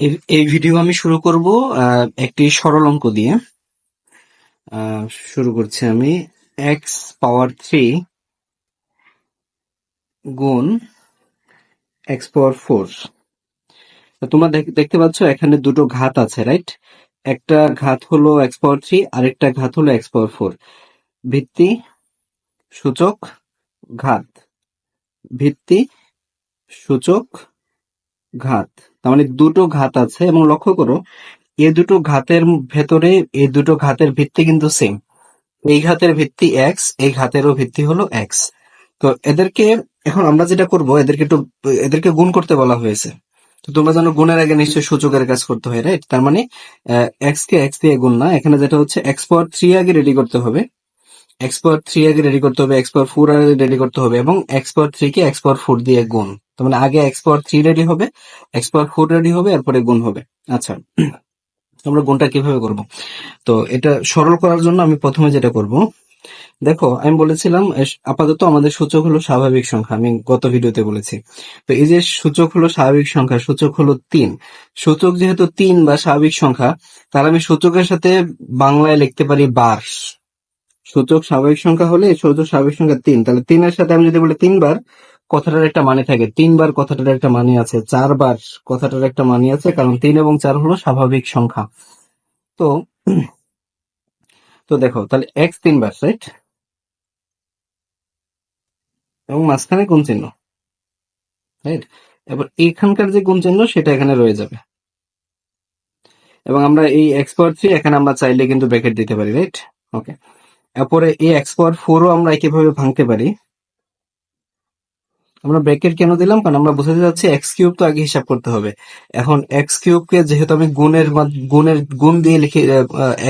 এই- ভিডিও আমি শুরু করব একটি সরল অঙ্ক দিয়ে। শুরু করছি আমি। এক্স পাওয়ার থ্রি গুণ এক্স পাওয়ার ফোর তোমরা দেখ- দেখতে পাচ্ছ, এখানে দুটো ঘাত আছে রাইট একটা ঘাত হলো এক্স পাওয়ার থ্রি আরেকটা ঘাত হলো এক্স পাওয়ার ফোর ভিত্তি সূচক ঘাত। ভিত্তি সূচক ঘাত। তার মানে দুটো ঘাত আছে এবং লক্ষ্য করো এই দুটো ঘাতের ভেতরে এই দুটো ঘাতের ভিত্তি কিন্তু সেম এই ঘাতের ভিত্তি এক্স এই ঘাতেরও ভিত্তি হলো এক্স তো এদেরকে এখন আমরা যেটা করব, এদেরকে একটু, এদেরকে গুণ করতে বলা হয়েছে। তো তোমরা জানো গুণের আগে নিশ্চয়ই সূচকের কাজ করতে হয় রাইট তার মানে এক্স কে এক্স দিয়ে গুণ না। এখানে যেটা হচ্ছে এক্স পাওয়ার থ্রি আগে রেডি করতে হবে। এক্স পাওয়ার থ্রি আগে রেডি করতে হবে এক্স পাওয়ার ফোর আগে রেডি করতে হবে এবং এক্স পাওয়ার থ্রি কে এক্স পাওয়ার ফোর দিয়ে গুণ। তার মানে আগে এক্স থ্রি রেডি হবে এক্স পাওয়ার ফোর রেডি হবে, এরপরে গুণ হবে। আচ্ছা আমরা গুণটা কীভাবে করব? তো এটা সরল করার জন্য আমি প্রথমে যেটা করব, দেখো, আমি বলেছিলাম আপাতত আমাদের সূচক হলো স্বাভাবিক সংখ্যা, আমি গত ভিডিওতে বলেছি। তো এই যে সূচক হলো স্বাভাবিক সংখ্যা, সূচক হলো তিন। সূচক যেহেতু তিন বা স্বাভাবিক সংখ্যা, তাহলে আমি সূচকের সাথে বাংলায় লিখতে পারি বার সূচক স্বাভাবিক সংখ্যা হলে সূচক স্বাভাবিক সংখ্যা তিন, তাহলে তিনের সাথে আমি যদি বলি তিনবার কথাটার একটা মানে থাকে। তিনবার কথাটার একটা মানে আছে, চারবার কথাটার একটা মানে আছে, কারণ তিন এবং চার হলো স্বাভাবিক সংখ্যা। তো তো দেখো, তাহলে এক্স তিনবার রাইট এবং মাঝখানে গুণ চিহ্ন রাইট এবার এখানকার যে গুণ চিহ্ন, সেটা এখানে রয়ে যাবে। এবং আমরা এই এক্স পাওয়ার থ্রি এখানে আমরা চাইলে কিন্তু ব্র্যাকেট দিতে পারি রাইট ওকে এরপরে এই এক্স পাওয়ার ফোরও আমরা একইভাবে ভাঙতে পারি। আমরা ব্র্যাকেট কেন দিলাম? কারণ আমরা বোঝাতে যাচ্ছি এক্স কিউব তো আগে হিসাব করতে হবে। এখন এক্স কিউবকে যেহেতু আমি গুণের গুণের গুণ দিয়ে লিখে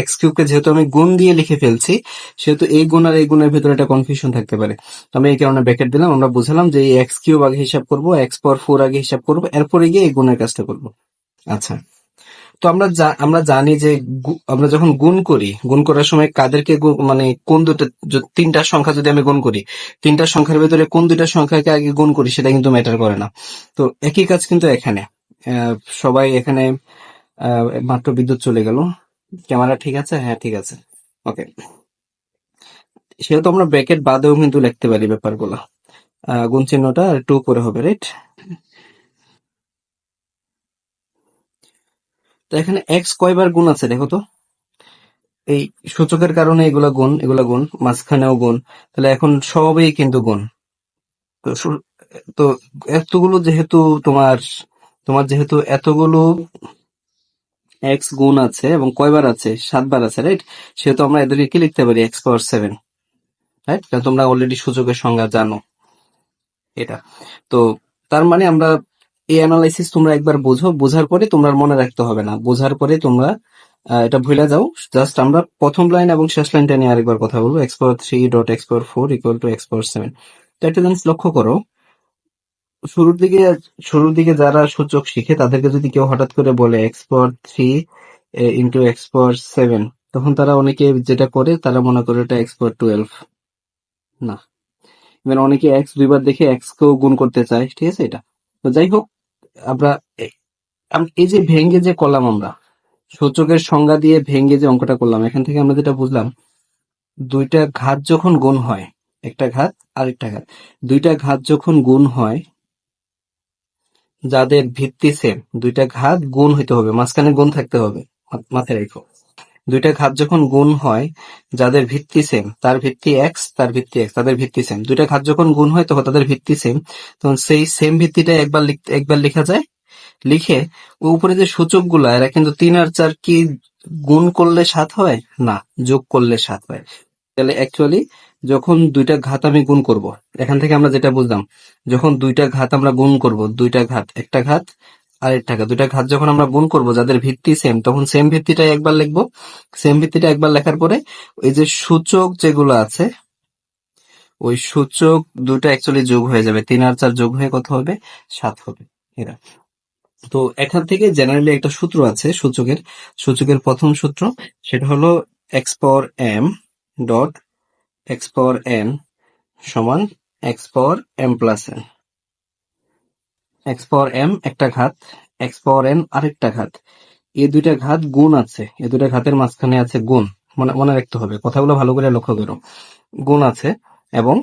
এক্স কিউবকে যেহেতু আমি গুণ দিয়ে লিখে ফেলছি, সেহেতু এই গুণ আর এই গুণের ভিতরে একটা কনফিউশন থাকতে পারে। আমি এই কারণে ব্র্যাকেট দিলাম। আমরা বুঝলাম যে এক্স কিউব আগে হিসাব করব এক্স পাওয়ার ফোর আগে হিসাব করব, এরপরে গিয়ে এই গুণের কাজটা করব। আচ্ছা। তো আমরা আমরা জানি যে আমরা যখন গুণ করি, গুণ করার সময় কাদেরকে মানে কোন দুটো তিনটা সংখ্যা যদি আমি গুণ করি, তিনটা সংখ্যার ভেতরে কোন দুইটা সংখ্যাকে আগে গুণ করি সেটা কিন্তু ম্যাটার করে না। তো একই কাজ কিন্তু এখানে। সবাই এখানে মাত্র বিদ্যুৎ চলে গেল। ক্যামেরা ঠিক আছে? হ্যাঁ ঠিক আছে। ওকে। সেহেতু আমরা ব্র্যাকেট বাদেও কিন্তু লিখতে পারি ব্যাপারগুলো। গুণ চিহ্নটা একটু উপরে হবে রাইট তো এখানে এক্স কয়বার গুণ আছে দেখো তো? এই সূচকের কারণে এগুলা গুণ এগুলা গুণ, মাঝখানেও গুণ, তাহলে এখন সবই কিন্তু গুণ। তো তো এতগুলো যেহেতু তোমার তোমার যেহেতু এতগুলো এক্স গুণ আছে এবং কয়বার আছে? সাতবার আছে রাইট সেহেতু আমরা এদেরকে কি লিখতে পারি? এক্স পাওয়ার সেভেন রাইট তোমরা অলরেডি সূচকের সংজ্ঞা জানো এটা। তো তার মানে আমরা এই অ্যানালাইসিস তোমরা একবার বোঝো। বোঝার পরে তোমরা মনে রাখতে হবে না। বোঝার পরে তোমরা এটা ভুলে যাও। জাস্ট আমরা প্রথম লাইন এবং শেষ লাইনটা নিয়ে আরেকবার কথা বলব। X power three dot x power four equal to x power seven তো একটা জিনিস লক্ষ্য করো। শুরুর দিকে শুরুর দিকে যারা সূচক শিখে, তাদেরকে যদি কেউ হঠাৎ করে বলে x power three into x power seven তখন তারা অনেকে যেটা করে, তারা মনে করে এটা এক্স পাওয়ার টুয়েলভ না। এবার অনেকে এক্স দুইবার দেখে এক্স কেও গুণ করতে চায়। ঠিক আছে এটা? তো যাই হোক আমরা এই যে ভেঙ্গে যে করলাম আমরা, সূচকের সংজ্ঞা দিয়ে ভেঙ্গে যে অঙ্কটা করলাম, এখান থেকে আমরা যেটা বুঝলাম, দুইটা ঘাত যখন গুণ হয়, একটা ঘাত আর একটা ঘাত, দুইটা ঘাত যখন গুণ হয়, যাদের ভিত্তি সেম দুইটা ঘাত গুণ হইতে হবে, মাঝখানে গুণ থাকতে হবে মাথায় রেখো। দুইটা ঘাত যখন গুণ হয়, যাদের ভিত্তি সেম তার ভিত্তি এক্স তার ভিত্তি এক্স তাদের ভিত্তি সেম দুইটা ঘাত যখন গুণ হয়, তখন তাদের ভিত্তি সেম তখন সেই সেম ভিত্তিটা একবার একবার লেখা যায়। লিখে উপরে যে সূচকগুলা এরা কিন্তু তিন আর চার কি গুণ করলে সাত হয়? না, যোগ করলে সাত হয়। তাহলে অ্যাকচুয়ালি যখন দুইটা ঘাত আমি গুণ করব, এখান থেকে আমরা যেটা বুঝলাম, যখন দুইটা ঘাত আমরা গুণ করব, দুইটা ঘাত, একটা ঘাত একটা ঘাত দুইটা ঘাত যখন আমরা গুণ করব, যাদের ভিত্তি সেম তখন সেম ভিত্তিটা একবার লিখব। সেম ভিত্তিটা একবার লেখার পরে ওই যে সূচক যেগুলো আছে, ওই সূচক দুটো অ্যাকচুয়ালি যোগ হয়ে যাবে। তিন আর চার যোগ হয়ে কত হবে? সাত হবে। এরা। তো এখান থেকে জেনারেলি একটা সূত্র আছে সূচকের। সূচকের প্রথম সূত্র, সেটা হলো x power m dot x power n সমান x power m plus n x power m একটা ঘাত এক্স পাওয়ার এন আরেকটা ঘাত। এই দুইটা ঘাত গুণ আছে। এই দুইটা ঘাতের মাঝখানে আছে গুণ। মনে মনে রাখতে হবে। কথাগুলো ভালো করে লক্ষ্য করো। গুণ আছে এবং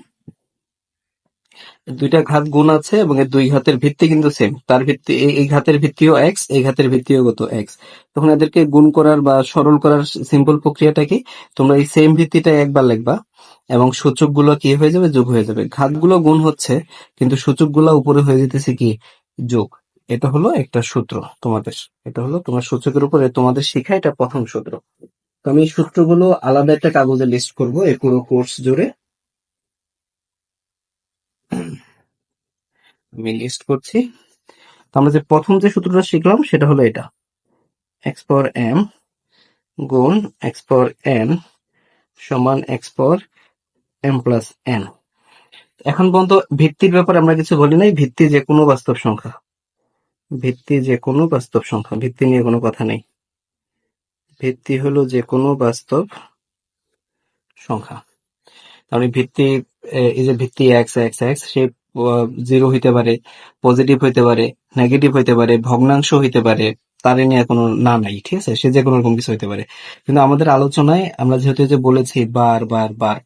দুইটা ঘাত গুণ আছে এবং এই দুই ঘাতের ভিত্তি কিন্তু সেম তার ভিত্তি, এই- ঘাতের ভিত্তিও এক্স এই ঘাতের ভিত্তিও কত এক্স তখন এদেরকে গুণ করার বা সরল করার সিম্পল প্রক্রিয়াটা কি? তোমরা এই সেম ভিত্তিটা একবার লিখবা। এবং সূচকগুলো কি হয়ে যাবে? যোগ হয়ে যাবে। ঘাতগুলো গুণ হচ্ছে, কিন্তু সূচকগুলো উপরে হয়ে যেতেছে কি? যোগ। এটা হলো একটা সূত্র তোমাদের। এটা হলো তোমার সূচকের উপরে তোমাদের শিখা এটা প্রথম সূত্র। তো আমি সূত্রগুলো আলাদা একটা কাগজে লিস্ট করব, এই পুরো কোর্স জুড়ে। আমি লিস্ট করছি। তো আমরা যে প্রথম যে সূত্রটা শিখলাম, সেটা হলো এটা। এক্স পাওয়ার এম গুণ এক্স পাওয়ার এন সমান x power m plus n এখন পর্যন্ত ভিত্তির ব্যাপারে আমরা কিছু বলি নাই, ভিত্তি যে কোনো বাস্তব সংখ্যা। ভিত্তি যে কোনো বাস্তব সংখ্যা, ভিত্তি নিয়ে কোনো কথা নেই। ভিত্তি হলো যে কোনো বাস্তব সংখ্যা। তাহলে ভিত্তি এই যে ভিত্তি এক্স এক্স এক্স সে জিরো হইতে পারে পজিটিভ হইতে পারে নেগেটিভ হইতে পারে, ভগ্নাংশ হইতে পারে, তার নিয়ে কোনো না নাই, ঠিক আছে? সে যে কোনো রকম কিছু হইতে পারে। কিন্তু আমাদের আলোচনায় আমরা যেহেতু যে বলেছি বার বার বার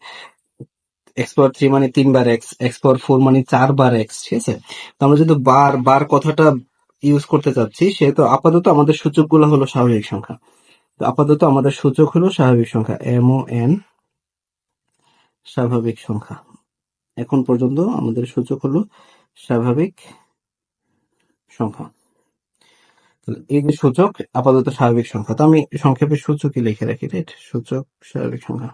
এক্স পাওয়ার থ্রি মানে তিনবার এক্স এক্স পাওয়ার ফোর মানে চারবার এক্স ঠিক আছে? তো আমরা যদি বার বার কথাটা ইউজ করতে চাচ্ছি, সেহেতু আপাতত আমাদের সূচকগুলো হলো স্বাভাবিক সংখ্যা। তো আপাতত আমাদের সূচক হলো স্বাভাবিক সংখ্যা এম ও এন স্বাভাবিক সংখ্যা। এখন পর্যন্ত আমাদের সূচক হলো স্বাভাবিক সংখ্যা। এই যে সূচক, আপাতত স্বাভাবিক সংখ্যা। তো আমি সংক্ষেপে সূচকই লিখে রাখি রাইট সূচক, স্বাভাবিক সংখ্যা।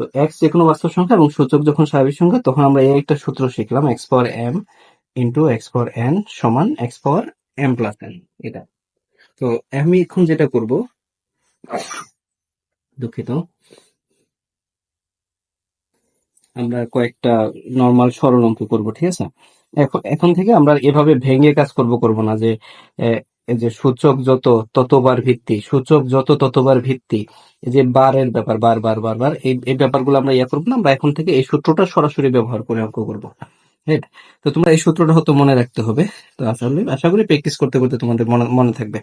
তো এক্স যে কোনো বাস্তব সংখ্যা এবং সূচক যখন স্বাভাবিক সংখ্যা, তখন আমরা এই একটা সূত্র শিখলাম x power m into x power n সমান x power m plus n এটা। তো আমি এখন যেটা করব, দুঃখিত। আমরা কয়েকটা নর্মাল সরল অঙ্ক করব, ঠিক আছে? এখন থেকে আমরা এভাবে ভেঙে কাজ করব করব না যে এই যে সূচক যত, ততবার ভিত্তি, সূচক যত, ততবার ভিত্তি, এই যে বারের ব্যাপার, বার বার বার বার, এই ব্যাপারগুলো আমরা ইয়া করব না, আমরা এখন থেকে এই সূত্রটা সরাসরি ব্যবহার করে অঙ্ক করব তো তোমরা এই সূত্রটা হয়তো মনে রাখতে হবে, তো আসলে আশা করি প্র্যাকটিস করতে করতে তোমাদের মনে থাকবে।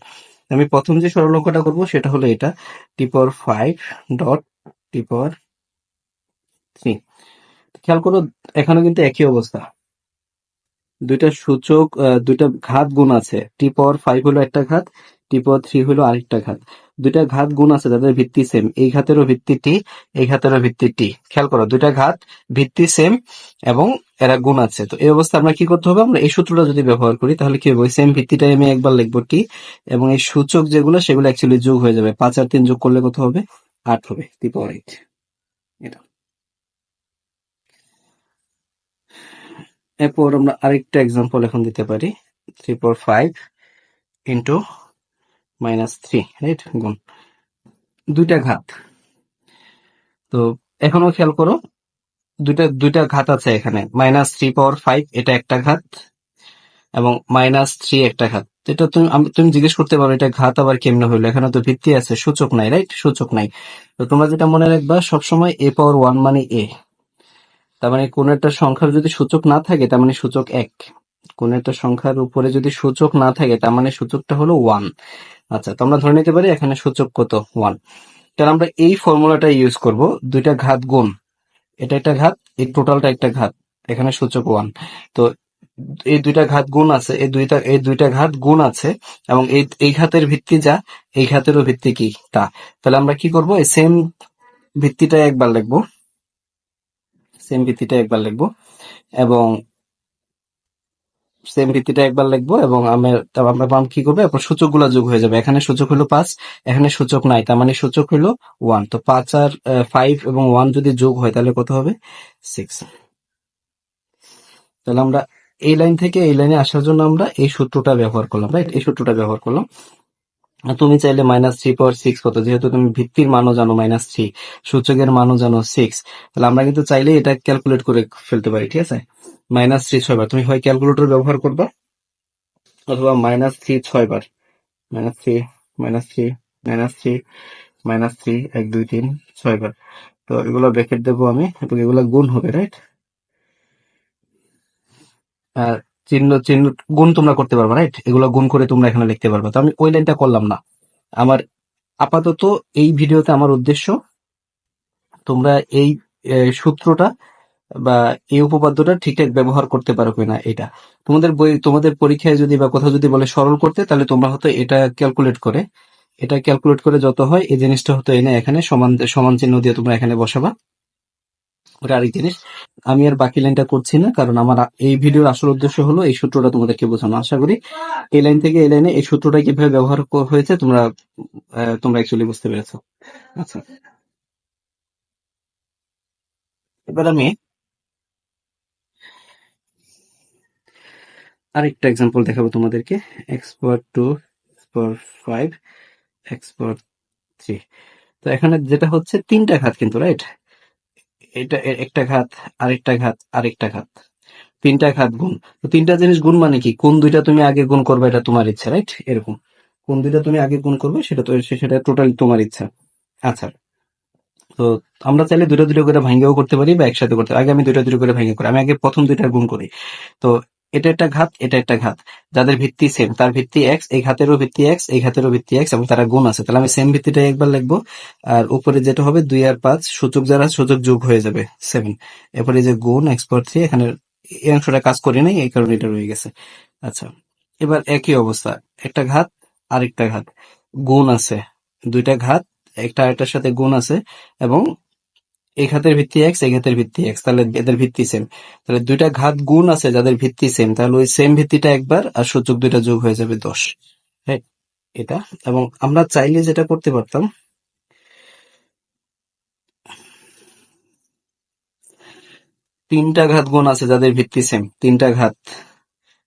আমি প্রথম যে সরল অঙ্কটা করব সেটা হলো এটা t power five dot t power three খেয়াল করো, এখানে কিন্তু একই অবস্থা। দুইটা সূচক দুইটা ঘাত গুণ আছে। টি পাওয়ার ফাইভ হলো একটা ঘাত টি পাওয়ার থ্রি হলো আরেকটা ঘাত। দুইটা ঘাত গুণ আছে, তাদের ভিত্তি সেম এই ঘাতেরও ভিত্তি টি এই ঘাতেরও ভিত্তি টি খেয়াল করো, দুইটা ঘাত ভিত্তি সেম এবং এরা গুণ আছে। তো এই অবস্থা আমরা কি করতে হবে? আমরা এই সূত্রটা যদি ব্যবহার করি, তাহলে কি হবে? সেম ভিত্তিটাই আমি একবার লিখব টি এবং এই সূচক যেগুলো, সেগুলো অ্যাকচুয়ালি যোগ হয়ে যাবে। পাঁচ আর তিন যোগ করলে কত হবে? আট হবে টি পাওয়ার এইট এটা এরপর আমরা আরেকটা এক্সাম্পল এখন দিতে পারি। Three four five into minus three right গুণ। দুইটা ঘাত। তো এখনও খেয়াল করো, দুইটা দুইটা ঘাত আছে এখানে। মাইনাস থ্রি পাওয়ার ফাইভ এটা একটা ঘাত এবং মাইনাস থ্রি একটা ঘাত। এটা তুমি তুমি জিজ্ঞেস করতে পারো, এটা ঘাত আবার কেমনে হইল? এখানে তো ভিত্তি আছে, সূচক নাই রাইট সূচক নাই। তো তোমরা যেটা মনে রাখবা, সবসময় এ পাওয়ার ওয়ান মানে এ তার মানে কোন একটা সংখ্যার যদি সূচক না থাকে, তার মানে সূচক এক। কোন একটা সংখ্যার উপরে যদি সূচক না থাকে, তার মানে সূচকটা হলো ওয়ান আচ্ছা তো আমরা ধরে নিতে পারি এখানে সূচক কত? ওয়ান তাহলে আমরা এই ফর্মুলাটা ইউজ করব। দুইটা ঘাত গুণ। এটা একটা ঘাত, এই টোটালটা একটা ঘাত। এখানে সূচক ওয়ান তো এই দুইটা ঘাত গুণ আছে, এই দুইটা এই দুইটা ঘাত গুণ আছে, এবং এই এই ঘাতের ভিত্তি যা, এই ঘাতেরও ভিত্তি কি? তা। তাহলে আমরা কি করব? এই সেম ভিত্তিটা একবার লিখব। সেম ভিত্তিটা একবার লিখব এবং সেম ভিত্তিটা একবার লিখব এবং আমরা পাম কি করব? এরপর সূচকগুলা যোগ হয়ে যাবে। এখানে সূচক হলো পাঁচ, এখানে সূচক নাই। তার মানে সূচক হলো ওয়ান তো পাঁচ আর ফাইভ এবং ওয়ান যদি যোগ হয় তাহলে কত হবে? সিক্স তাহলে আমরা এই লাইন থেকে এই লাইনে আসার জন্য আমরা এই সূত্রটা ব্যবহার করলাম রাইট এই সূত্রটা ব্যবহার করলাম। তুমি চাইলে মাইনাস থ্রি পাওয়ার সিক্স কত? যেহেতু তুমি ভিত্তির মানও জানো মাইনাস থ্রি সূচকের মানও জানো সিক্স তাহলে আমরা কিন্তু চাইলে এটা ক্যালকুলেট করে ফেলতে পারি, ঠিক আছে? মাইনাস থ্রি ছয়বার তুমি হয় ক্যালকুলেটর ব্যবহার করবা, অথবা মাইনাস থ্রি ছয়বার minus three minus three minus three minus three এক, দুই, তিন ছয়বার তো এগুলো ব্র্যাকেট দেবো আমি, এবং এগুলো গুণ হবে রাইট আর চিহ্ন চিহ্ন গুণ তোমরা করতে পারবে রাইট এগুলো গুণ করে তোমরা এখানে লিখতে পারবে। তো আমি ওই লাইনটা করলাম না। আমার আপাতত এই ভিডিওতে আমার উদ্দেশ্য, তোমরা এই সূত্রটা বা এই উপপাদ্যটা ঠিকঠাক ব্যবহার করতে পারো কিনা এটা। তোমাদের বই, তোমাদের পরীক্ষায় যদি বা কোথাও যদি বলে সরল করতে, তাহলে তোমরা হয়তো এটা ক্যালকুলেট করে, এটা ক্যালকুলেট করে যত হয় এই জিনিসটা হতো এনে এখানে সমান সমান চিহ্ন দিয়ে তোমরা এখানে বসাবা। আরেক জিনিস। আমি আর বাকি লাইনটা করছি না, কারণ আমার এই ভিডিওর আসল উদ্দেশ্য হলো এই সূত্রটা তোমাদেরকে বোঝানো। আশা করি এই লাইন থেকে এই লাইনে এই সূত্রটা কীভাবে ব্যবহার হয়েছে তোমরা তোমরা অ্যাকচুয়ালি বুঝতে পেরেছ। আচ্ছা। এবার আমি আরেকটা এক্সাম্পল দেখাবো তোমাদেরকে। X two x five x three তো এখানে যেটা হচ্ছে, তিনটা ঘাত কিন্তু রাইট এটা একটা ঘাত, আরেকটা ঘাত আরেকটা ঘাত। তিনটা ঘাত গুণ। তো তিনটা জিনিস গুণ মানে কি? কোন দুইটা তুমি আগে গুণ করবে এটা তোমার ইচ্ছা রাইট এরকম। কোন দুইটা তুমি আগে গুণ করবে সেটা তো সেটা টোটালি তোমার ইচ্ছা। আচ্ছা। তো আমরা চাইলে দুটো দুটো করে ভাঙ্গেও করতে পারি বা একসাথে করতে আগে আমি দুটো দুটো করে ভাঙ্গে করি। আমি আগে প্রথম দুইটা গুণ করি। তো এটা একটা ঘাত, এটা একটা ঘাত। যাদের ভিত্তি সেম তার ভিত্তি এক্স এই ঘাতেরও ভিত্তি এক্স এই ঘাতেরও ভিত্তি এক্স এবং তারা গুণ আছে। তাহলে আমি সেম ভিত্তিটা একবার লিখব। আর উপরে যেটা হবে দুই আর পাঁচ, সূচক যারা সূচক যোগ হয়ে যাবে সেভেন এরপরে যে গুণ এক্স পাওয়ার থ্রি এখানে এই অংশটা কাজ করি নাই, এই কারণে এটা রয়ে গেছে। আচ্ছা এবার একই অবস্থা। একটা ঘাত, আরেকটা ঘাত। গুণ আছে। দুইটা ঘাত, একটা আরেকটার সাথে গুণ আছে, এবং এই ঘাতের ভিত্তি এক্স এই ঘাতের ভিত্তি এক্স তাহলে এদের ভিত্তি সেম তাহলে দুইটা ঘাত গুণ আছে যাদের ভিত্তি সেম তাহলে ওই সেম ভিত্তিটা একবার আর সূচক দুইটা যোগ হয়ে যাবে দশ। হ্যাঁ এটা। এবং আমরা চাইলে যেটা করতে পারতাম, তিনটা ঘাত গুণ আছে যাদের ভিত্তি সেম তিনটা ঘাত।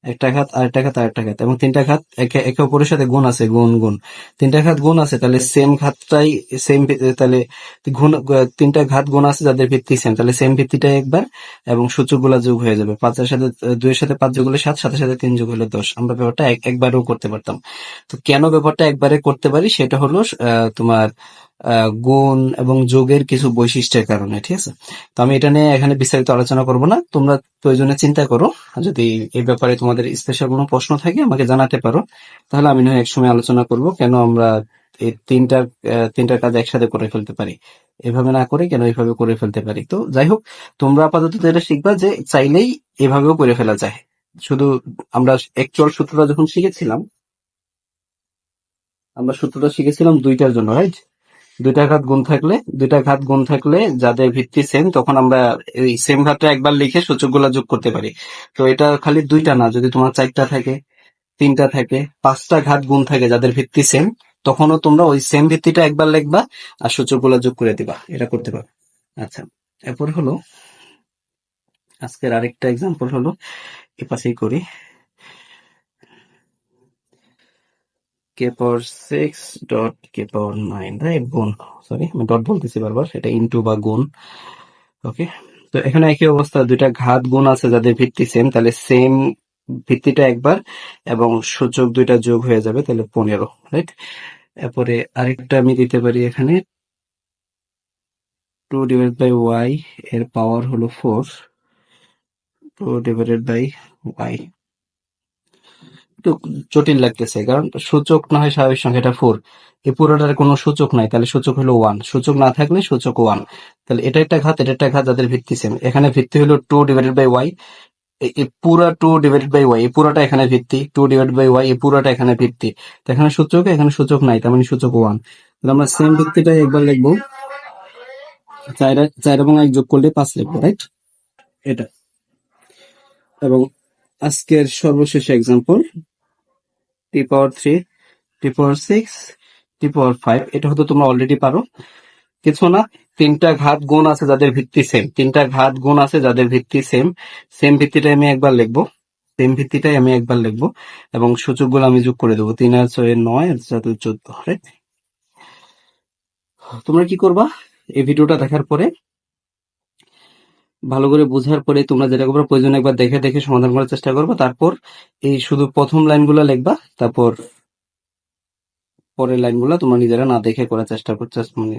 একটা ঘাত, আরেকটা ঘাত আরেকটা ঘাত, এবং তিনটা ঘাত একে একে অপরের সাথে গুণ আছে, গুণ গুণ। তিনটা ঘাত গুণ আছে, তাহলে সেম ঘাতটাই সেম তাহলে গুণ, তিনটা ঘাত গুণ আছে যাদের ভিত্তি সেম তাহলে সেম ভিত্তিটাই একবার, এবং সূচকগুলা যোগ হয়ে যাবে। পাঁচের সাথে, দুইয়ের সাথে পাঁচ যোগ হলে সাত, সাতের সাথে তিন যোগ হলে দশ। আমরা ব্যাপারটা এক- একবারেও করতে পারতাম। তো কেন ব্যাপারটা একবারে করতে পারি? সেটা হলো তোমার গুণ এবং যোগের কিছু বৈশিষ্ট্যের কারণে, ঠিক আছে? তো আমি এটা নিয়ে এখানে বিস্তারিত আলোচনা করব না। তোমরা প্রয়োজনে চিন্তা করো। যদি এই ব্যাপারে তোমাদের স্পেশাল কোনো প্রশ্ন থাকে, আমাকে জানাতে পারো। তাহলে আমি নয় একসময় আলোচনা করব কেন আমরা এই তিনটা তিনটা কাজ একসাথে করে ফেলতে পারি। এভাবে না করে কেন এইভাবে করে ফেলতে পারি? তো যাই হোক, তোমরা আপাতত এটা শিখবা যে চাইলেই এভাবেও করে ফেলা যায়। শুধু আমরা একচুয়াল সূত্রটা যখন শিখেছিলাম, আমরা সূত্রটা শিখেছিলাম দুইটার জন্য রাইট দুইটা ঘাত গুণ থাকলে, দুইটা ঘাত গুণ থাকলে যাদের ভিত্তি সেম তখন আমরা এই সেম ঘাতটা একবার লিখে সূচকগুলা যোগ করতে পারি। তো এটা খালি দুইটা না, যদি তোমার চারটা থাকে, তিনটা থাকে, পাঁচটা ঘাত গুণ থাকে যাদের ভিত্তি সেম তখনও তোমরা ওই সেম ভিত্তিটা একবার লিখবা আর সূচকগুলা যোগ করে দিবা। এটা করতে পারো। আচ্ছা এরপর হলো, আজকের আরেকটা এক্সাম্পল হলো এ পাশেই করি। K power six dot k power nine right গুণ সরি আমি ডট বলতেছি বারবার, এটা ইনটু বা গুণ ওকে তো এখানে একই অবস্থা, দুইটা ঘাত গুণ আছে যাদের ভিত্তি সেম তাহলে সেম ভিত্তিটা একবার, এবং সূচক দুইটা যোগ হয়ে যাবে, তাহলে পনেরো রাইট এরপরে আরেকটা আমি দিতে পারি এখানে টু ডিভাইড বাই ওয়াই এর পাওয়ার হলো four two divided by y একটু জটিল লাগতেছে, কারণ সূচক না হয় স্বাভাবিক সংখ্যা এটা ফোর এই পুরোটার কোনো সূচক নাই, তাহলে সূচক হলো ওয়ান সূচক না থাকলে সূচক ওয়ান তাহলে এটা একটা ঘাত, এটা একটা ঘাত যাদের ভিত্তি সেম এখানে ভিত্তি হলো টু ডিভাইডেড বাই ওয়াই এই পুরা টু ডিভাইডেড বাই ওয়াই এই পুরাটা এখানে ভিত্তি টু ডিভাইডেড বাই ওয়াই এই পুরাটা এখানে ভিত্তি। তো এখানে সূচক এখানে সূচক নাই, তার মানে সূচক ওয়ান তাহলে আমরা সেম ভিত্তিটাই একবার লিখব। চার চার এবং এক যোগ করলে পাঁচ লিখব রাইট এটা। এবং আজকের সর্বশেষ example t power three, t power six, t power five, এটা হয়তো তোমরা অলরেডি পারো। কিছু না, তিনটা ঘাত গুণ আছে যাদের ভিত্তি সেম তিনটা ঘাত গুণ আছে যাদের ভিত্তি সেম সেম ভিত্তিটাই আমি একবার লিখব। সেম ভিত্তিটাই আমি একবার লিখব এবং সূচকগুলো আমি যোগ করে দেবো। তিন আর ছয় নয়, আর সাত চোদ্দ তোমরা কি করবা? এই ভিডিওটা দেখার পরে ভালো করে বোঝার পরে তোমরা যেটা করবে, প্রয়োজন একবার দেখে দেখে সমাধান করার চেষ্টা করবে। তারপর এই শুধু প্রথম লাইনগুলো লিখবা, তারপর পরের লাইনগুলো তোমরা নিজেরা না দেখে করার চেষ্টা করছ মানে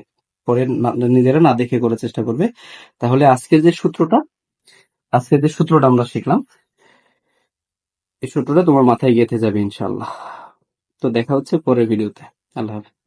পরে নিজেরা না দেখে করার চেষ্টা করবে। তাহলে আজকের যে সূত্রটা, আজকের যে সূত্রটা আমরা শিখলাম, এই সূত্রটা তোমার মাথায় গেঁথে যাবে ইনশাল্লাহ তো দেখা হচ্ছে পরের ভিডিওতে। আল্লাহ হাফেজ।